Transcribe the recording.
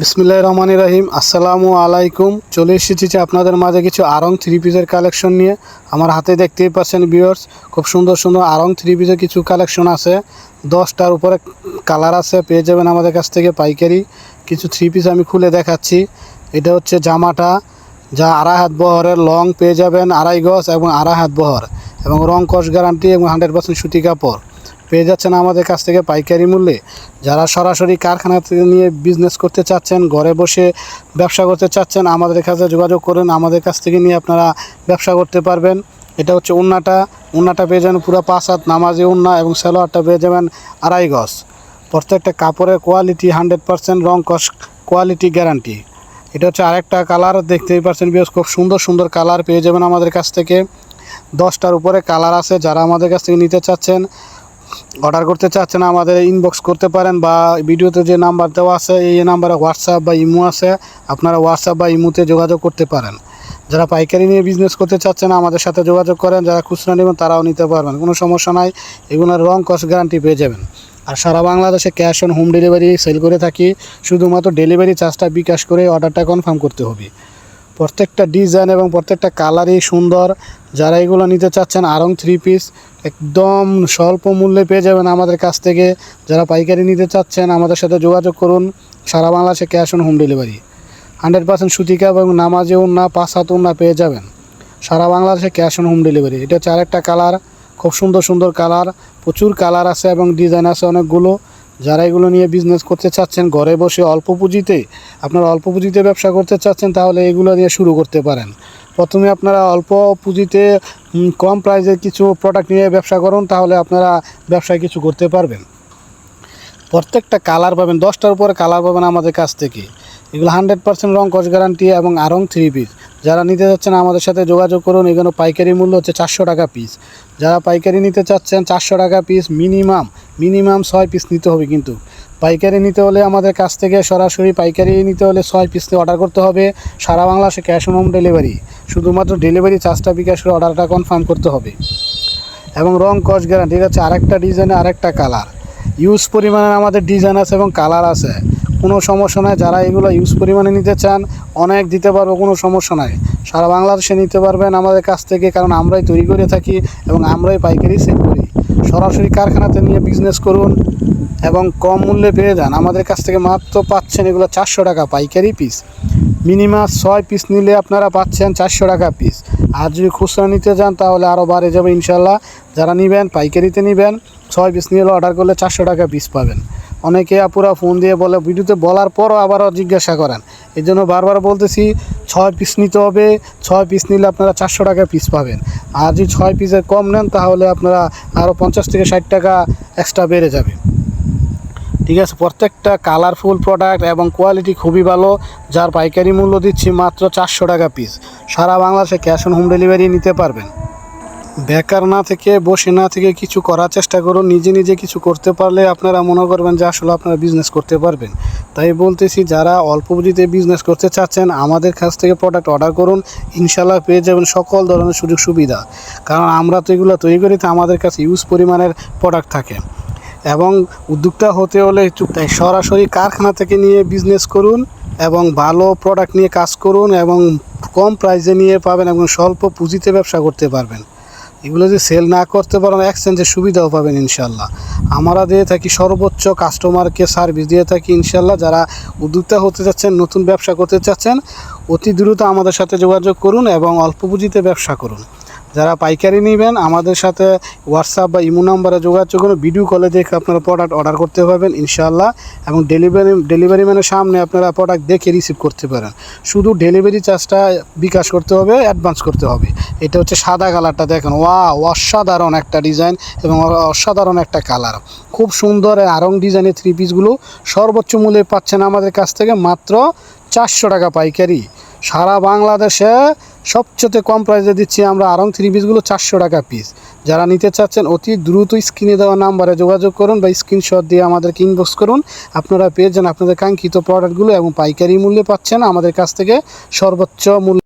বিসমিল্লাহ রহমান রাহিম। আসসালামু আলাইকুম। চলে এসেছি যে আপনাদের মাঝে কিছু আরং থ্রি পিসের কালেকশন নিয়ে। আমার হাতে দেখতেই পাচ্ছেন ভিউয়ার্স খুব সুন্দর সুন্দর আরং থ্রি পিসের কিছু কালেকশন আছে। দশটার উপরে কালার আছে, পেয়ে যাবেন আমাদের কাছ থেকে পাইকারি। কিছু থ্রি পিস আমি খুলে দেখাচ্ছি। এটা হচ্ছে জামাটা, যা আড়াই হাত বহরের লং পেয়ে যাবেন আড়াই গজ এবং আড়াই হাত বহর। এবং রং কস গ্যারান্টি এবং হান্ড্রেড পার্সেন্ট সুতি কাপড়। পেয়ে যাচ্ছেন আমাদের কাছ থেকে পাইকারি মূল্যে। যারা সরাসরি কারখানা থেকে নিয়ে বিজনেস করতে চাচ্ছেন, ঘরে বসে ব্যবসা করতে চাচ্ছেন, আমাদের কাছে যোগাযোগ করুন। আমাদের কাছ থেকে নিয়ে আপনারা ব্যবসা করতে পারবেন। এটা হচ্ছে উন্নাটা। উন্নাটা পেয়ে যাবেন পুরো পাঁচ হাত নামাজি উন্না এবং সালোয়ারটা পেয়ে যাবেন আড়াই গজ। প্রত্যেকটা কাপড়ের কোয়ালিটি হান্ড্রেড পার্সেন্ট রং কস কোয়ালিটি গ্যারান্টি এটা হচ্ছে আরেকটা কালার দেখতেই পারছেন বিকজ খুব সুন্দর সুন্দর কালার পেয়ে যাবেন আমাদের কাছ থেকে। দশটার উপরে কালার আছে, যারা আমাদের কাছ থেকে নিতে চাচ্ছেন অর্ডার করতে চাচ্ছেন, আমাদের ইনবক্স করতে পারেন বা ভিডিওতে যে নাম্বার দেওয়া আছে, এই নাম্বারে হোয়াটসঅ্যাপ বা ইমো আছে, আপনারা হোয়াটসঅ্যাপ বা ইমোতে যোগাযোগ করতে পারেন। যারা পাইকারি নিয়ে বিজনেস করতে চাচ্ছেন, আমাদের সাথে যোগাযোগ করেন, যারা খুচরা নেবেন, তারাও নিতে পারবেন। কোনো সমস্যা নাই, এগুলোর রং কস্ট গ্যারান্টি পেয়ে যাবেন। আর সারা বাংলাদেশে cash on home delivery sale করে থাকি, শুধুমাত্র ডেলিভারি চার্জটা বিকাশ করে অর্ডারটা কনফার্ম করতে হবে। প্রত্যেকটা ডিজাইন এবং প্রত্যেকটা কালারই সুন্দর। যারা এগুলো নিতে চাচ্ছেন আরং থ্রি পিস একদম স্বল্প মূল্যে পেয়ে যাবেন আমাদের কাছ থেকে। যারা পাইকারি নিতে চাচ্ছেন, আমাদের সাথে যোগাযোগ করুন। সারা বাংলাদেশে cash on home delivery hundred percent সুতিকা এবং নামাজে উন্না, পাঁচ হাত উন্না পেয়ে যাবেন। সারা বাংলাদেশে ক্যাশ অন হোম ডেলিভারি এটা হচ্ছে আরেকটা কালার খুব সুন্দর সুন্দর কালার প্রচুর কালার আছে এবং ডিজাইন আছে অনেকগুলো। যারা এগুলো নিয়ে বিজনেস করতে চাচ্ছেন, ঘরে বসে অল্প পুঁজিতে, আপনারা অল্প পুঁজিতে ব্যবসা করতে চাচ্ছেন, তাহলে এগুলো দিয়ে শুরু করতে পারেন। প্রথমে আপনারা অল্প পুঁজিতে কম প্রাইসের কিছু প্রোডাক্ট নিয়ে ব্যবসা করুন, তাহলে আপনারা ব্যবসায় কিছু করতে পারবেন। প্রত্যেকটা কালার পাবেন, দশটার উপরে কালার পাবেন আমাদের কাছ থেকে। এগুলো হান্ড্রেড পার্সেন্ট রং কস গ্যারান্টি এবং আরং থ্রি পিস যারা নিতে চাচ্ছেন আমাদের সাথে যোগাযোগ করুন, এখানে পাইকারি মূল্য হচ্ছে চারশো টাকা পিস যারা পাইকারি নিতে চাচ্ছেন, চারশো টাকা পিস মিনিমাম মিনিমাম ছয় পিস নিতে হবে কিন্তু। পাইকারি নিতে হলে আমাদের কাছ থেকে সরাসরি পাইকারি নিতে হলে ছয় পিস অর্ডার করতে হবে। সারা বাংলাদেশে ক্যাশ অন হোম ডেলিভারি শুধুমাত্র ডেলিভারি চার্জটা বিকাশ করে অর্ডারটা কনফার্ম করতে হবে। এবং রং কস গ্যারান্টি ঠিক আছে আরেকটা ডিজাইনে আরেকটা কালার ইউজ পরিমাণে আমাদের ডিজাইন আছে এবং কালার আছে। কোনো সমস্যা নাই, যারা এগুলো ইউজ পরিমাণে নিতে চান, অনেক দিতে পারব, কোনো সমস্যা নাই। সারা বাংলাদেশে নিতে পারবেন আমাদের কাছ থেকে, কারণ আমরাই তৈরি করে থাকি এবং আমরাই পাইকারি সেল করি। সরাসরি কারখানাতে নিয়ে বিজনেস করুন এবং কম মূল্যে পেয়ে যান। আমাদের কাছ থেকে মাত্র পাচ্ছেন এগুলো চারশো টাকা পাইকারি পিস মিনিমাম ছয় পিস নিলে আপনারা পাচ্ছেন চারশো টাকা পিস আর যদি খুচরা নিতে যান তাহলে আরও বাড়ে যাবে ইনশাল্লাহ। যারা নেবেন, পাইকারিতে নেবেন, ছয় পিস নিলে অর্ডার করলে চারশো টাকা পিস পাবেন। অনেকে আপুরা ফোন দিয়ে বলে, ভিডিওতে বলার পরও আবারও জিজ্ঞাসা করেন। এই জন্য বারবার বলতেছি, ছয় পিস নিতে হবে, ছয় পিস নিলে আপনারা চারশো টাকা পিস পাবেন। আর যদি ছয় পিসের কম নেন, তাহলে আপনারা আরও পঞ্চাশ থেকে ষাট টাকা এক্সট্রা বেড়ে যাবে। ঠিক আছে? প্রত্যেকটা কালারফুল প্রোডাক্ট এবং কোয়ালিটি খুবই ভালো, যার পাইকারি মূল্য দিচ্ছি মাত্র চারশো টাকা পিস সারা বাংলাদেশে ক্যাশ অন হোম ডেলিভারি নিতে পারবেন। বেকার না থেকে, বসে না থেকে কিছু করার চেষ্টা করুন নিজে নিজে কিছু করতে পারলে আপনারা মনে করবেন যে আসলে আপনারা বিজনেস করতে পারবেন। তাই বলতেছি, যারা অল্প পুঁজিতে বিজনেস করতে চাচ্ছেন, আমাদের কাছ থেকে প্রোডাক্ট অর্ডার করুন। ইনশাল্লাহ পেয়ে যাবেন সকল ধরনের সুযোগ সুবিধা। কারণ আমরা তো এগুলো তৈরি করি, তো আমাদের কাছে ইউজ পরিমাণের প্রোডাক্ট থাকে। এবং উদ্যোক্তা হতে হলে তাই সরাসরি কারখানা থেকে নিয়ে বিজনেস করুন এবং ভালো প্রোডাক্ট নিয়ে কাজ করুন এবং কম প্রাইসে নিয়ে পাবেন এবং স্বল্প পুঁজিতে ব্যবসা করতে পারবেন। এগুলো যদি সেল না করতে পারেন এক্সচেঞ্জের সুবিধাও পাবেন ইনশাল্লাহ আমরা দিয়ে থাকি সর্বোচ্চ কাস্টমারকে সার্ভিস দিয়ে থাকি ইনশাল্লাহ যারা উদ্যোক্তা হতে চাচ্ছেন নতুন ব্যবসা করতে চাচ্ছেন, অতি দ্রুত আমাদের সাথে যোগাযোগ করুন এবং অল্প পুঁজিতে ব্যবসা করুন। যারা পাইকারি নেবেন, আমাদের সাথে হোয়াটসঅ্যাপ বা ইমো নাম্বারে যোগাযোগ করে ভিডিও কলে দেখে আপনারা প্রোডাক্ট অর্ডার করতে পারবেন, ইনশাআল্লাহ। এবং ডেলিভারি ডেলিভারি ম্যানের সামনে আপনারা প্রোডাক্ট দেখে রিসিভ করতে পারেন। শুধু ডেলিভারি চার্জটা বিকাশ করতে হবে অ্যাডভান্স করতে হবে। এটা হচ্ছে সাদা কালারটা দেখেন। ওয়া অসাধারণ একটা ডিজাইন এবং অসাধারণ একটা কালার খুব সুন্দর আরং ডিজাইনের থ্রি পিসগুলো সর্বোচ্চ মূল্যে পাচ্ছেন আমাদের কাছ থেকে মাত্র চারশো টাকা পাইকারি। সারা বাংলাদেশে সবচেয়ে কম প্রাইসে দিচ্ছি আমরা আরং থ্রি পিসগুলো চারশো টাকা পিস যারা নিতে চাচ্ছেন অতি দ্রুত স্ক্রিনে দেওয়া নাম্বারে যোগাযোগ করুন বা স্ক্রিনশট দিয়ে আমাদেরকে ইনবক্স করুন। আপনারা পেয়ে যান আপনাদের কাঙ্ক্ষিত প্রোডাক্টগুলো এবং পাইকারি মূল্যে পাচ্ছেন আমাদের কাছ থেকে সর্বোচ্চ মূল্য